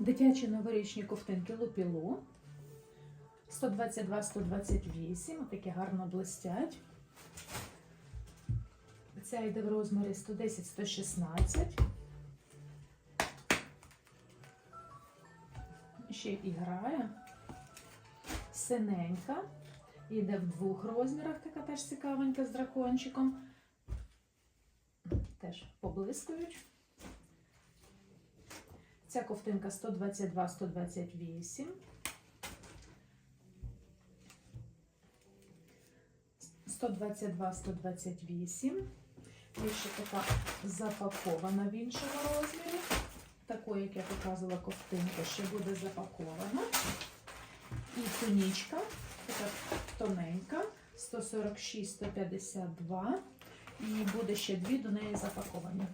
Дитячі новорічні ковтинки Лупілу. 122-128, такі гарно блистять. Ця йде в розмірі 110-116. Ще і грає. Синенька. Йде в двох розмірах, така теж цікавенька з дракончиком. Теж поблискують. Ця ковтинка 122-128. Сто двадцять два, сто двадцять вісім. Є ще така запакована в іншому розмірі. Такою, як я показувала ковтинка, ще буде запакована. І тунічка, така тоненька, 146-152. І буде ще дві до неї запаковані.